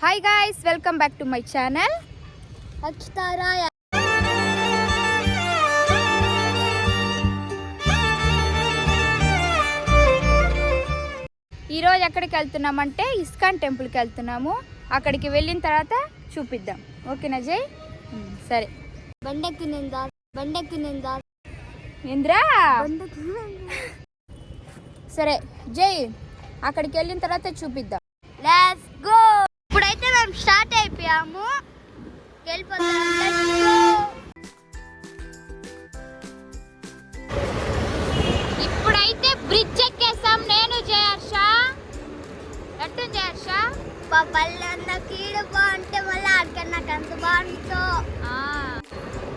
Hi guys welcome back to my channel అక్షతారాయ ఈరోజు ఎక్కడికి వెళ్తున్నామంటే ISKCON టెంపుల్కి వెళ్తున్నాము. అక్కడికి వెళ్ళిన తర్వాత చూపిద్దాం. ఓకేనా జై? సరే. బండెక్కి నిందా? బండెక్కి నిందా? ఇంద్రా! సరే జై. అక్కడికి వెళ్ళిన తర్వాత చూపిద్దాం. మా పల్లె అన్న కీడు బాగుంటే మళ్ళీ ఆడికన్నా నాకు అంత బాగుంటుందో?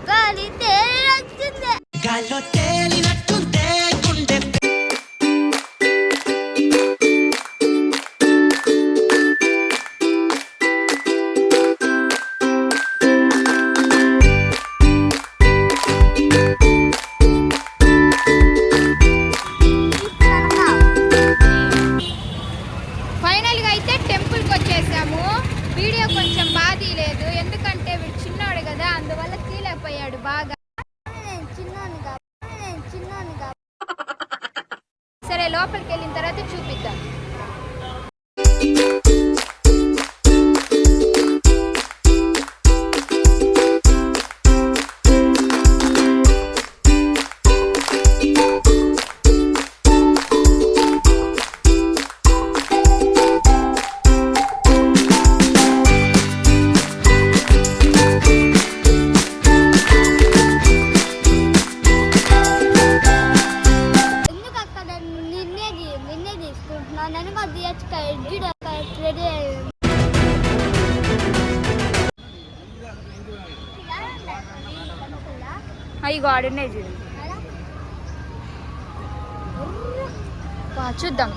కానీ తేలి వచ్చింది. గాల్లో తేలినట్టుందే ఫైనల్గా అయితే టెంపుల్కి వచ్చేసాము. వీడియో కొంచెం బాధీ తీయలేదు ఎందుకంటే వీడు చిన్నోడు కదా అందువల్ల తీలేకపోయాడు బాగా. చిన్నాను చిన్నాను సరే లోపలికి వెళ్ళిన తర్వాత చూపిద్దాం. అయ్యి చూద్దాం.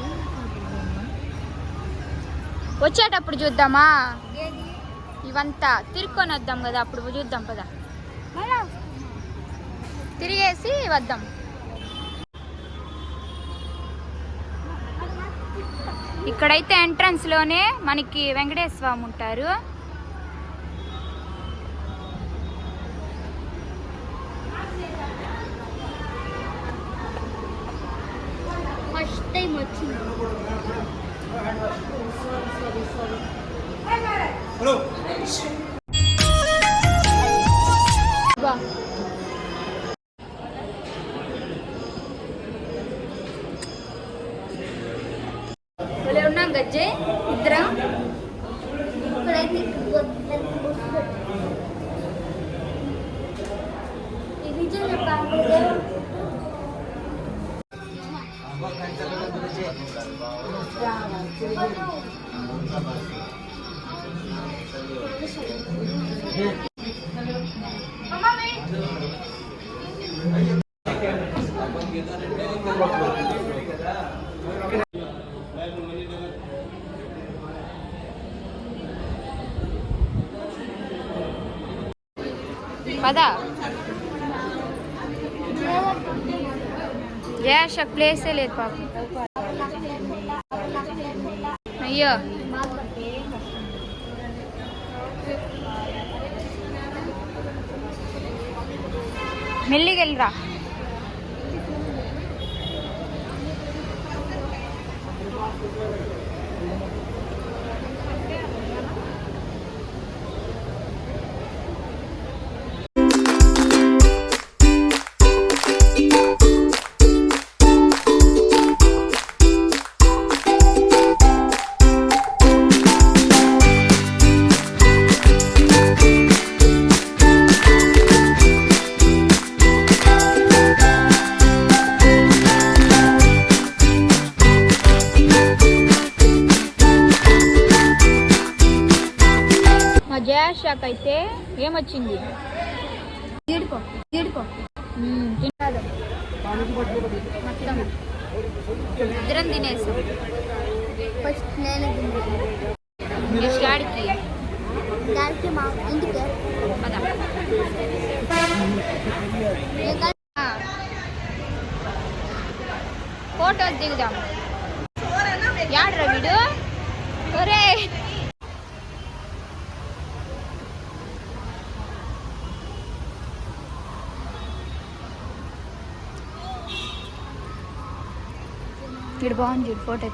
వచ్చేటప్పుడు చూద్దామా? ఇవంతా తిరుక్కొని వద్దాం కదా అప్పుడు చూద్దాం కదా తిరిగేసి వద్దాం. ఇక్కడైతే ఎంట్రన్స్లోనే మనకి వెంకటేశ్వర స్వామి ఉంటారు. వా. ఉన్నాం గజ్జే ఇద్దరం ఇప్పుడైతే పద జయాష ప్లేసే లేదు పాప. అయ్యో. మెల్లిగెళ్ళరా మా జయాషాక్ అయితే ఏమొచ్చింది. మొత్తం ఇద్దరం తినేసాం. ఫస్ట్ నేను తిన్నాను నెక్స్ట్ ఆడికి దానికి మా ఇంటికి. పద. నేను కలిసి ఫోటోస్ దిగుదాం. యాడ్రా వీడు? ఇక్కడ బాగుంది చూడు ఫోటో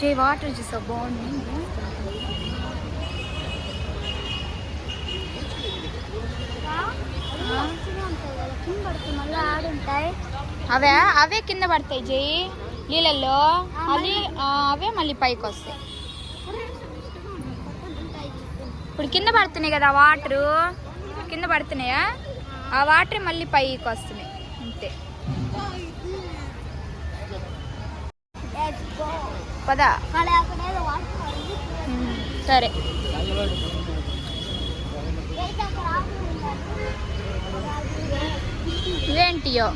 జే వాటర్ చూసా బాగుంది. అవే అవే కింద పడతాయి జై. నీళ్ళల్లో. అది అవే మళ్ళీ పైకి వస్తాయి. ఇప్పుడు కింద పడుతున్నాయి కదా వాటరు? కింద పడుతున్నాయా? ఆ వాటర్ మళ్ళీ పైకి వస్తున్నాయి. అంతే. పదా? సరే. ఇవేంటియో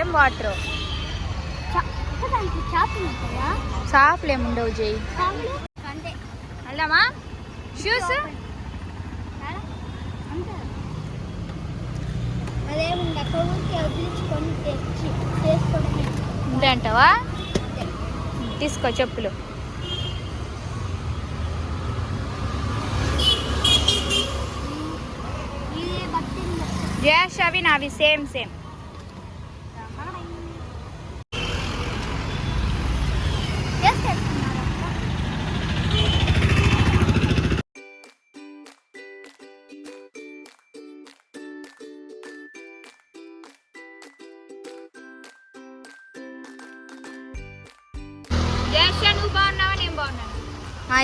ఏం వాటరు? చేపలు ఏముండవు జై. వెళ్దామా? షూస్ అంతే. అంటావా? తీసుకో చెప్పులు. జయాష్ అవి నావి. సేమ్ సేమ్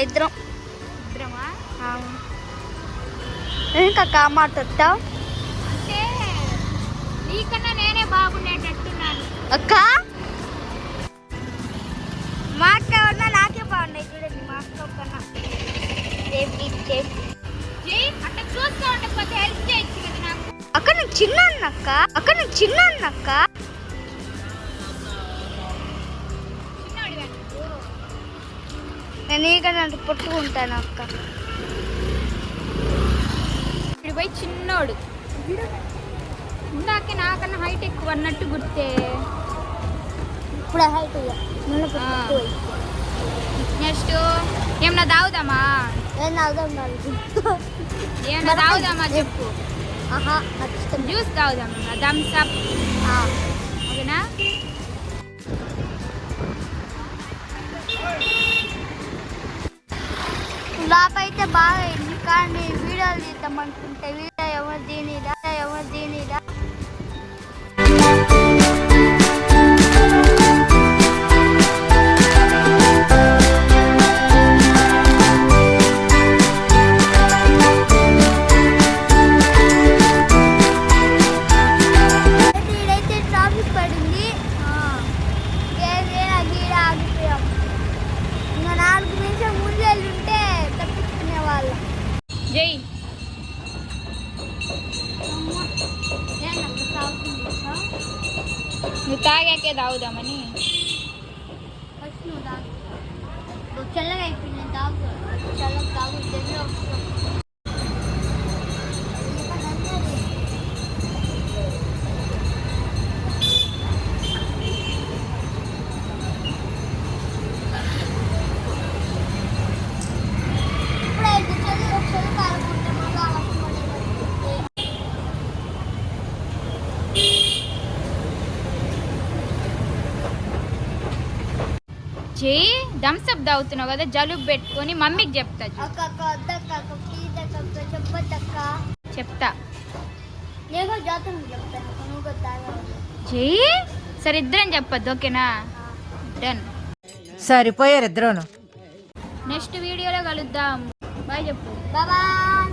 ఇద్దరం. ఇద్దరమా? ఇంకా మాట్లాడతావు అంటే నీకన్నా నేనే బాగుండేటట్టున్నాను. అక్క? మా అక్క ఉన్నా నాకే బాగున్నాయి చూడండి మా అక్క కన్నా సేఫ్టీ సేఫ్టీ జై అట్లా చూస్తూ ఉండకపోతే హెల్ప్ చేయొచ్చు కదా నాకు. అక్క నేను చిన్న అన్నక్క అక్క నేను చిన్న అన్నక్క నేను ఈగ నన్ను పట్టుకుంటాను అక్క. ఇప్పుడు పోయి చిన్నోడు. ఇందాకే నాకన్నా హైట్ ఎక్కువ అన్నట్టు గుర్తే. ఇప్పుడు హైట్. నెక్స్ట్ ఏమన్నా తాగుదామా ఏమన్నా తాగుదామా చెప్పు. జ్యూస్ తాగుదామా థమ్స్ అప్. ఓకేనా? ఫ్లాప్ అయితే బాగా అయింది. కానీ వీడియోలు తీద్దాం అనుకుంటే వీడియో ఎవరు దీనిదా నువ్వు తాగాకే తాగుదామని ఫస్ట్ నువ్వు తాగు నువ్వు జై థమ్స్ అప్ తాగుతున్నావు కదా జలుబు పెట్టుకొని మమ్మీకి చెప్తా చెప్తా. జై సరే ఇద్దరం చెప్పొద్దు ఓకేనా? డన్. సరిపోయారు ఇద్దరును. నెక్స్ట్ వీడియోలో కలుద్దాం. బాయ్ చెప్పు. బాయ్.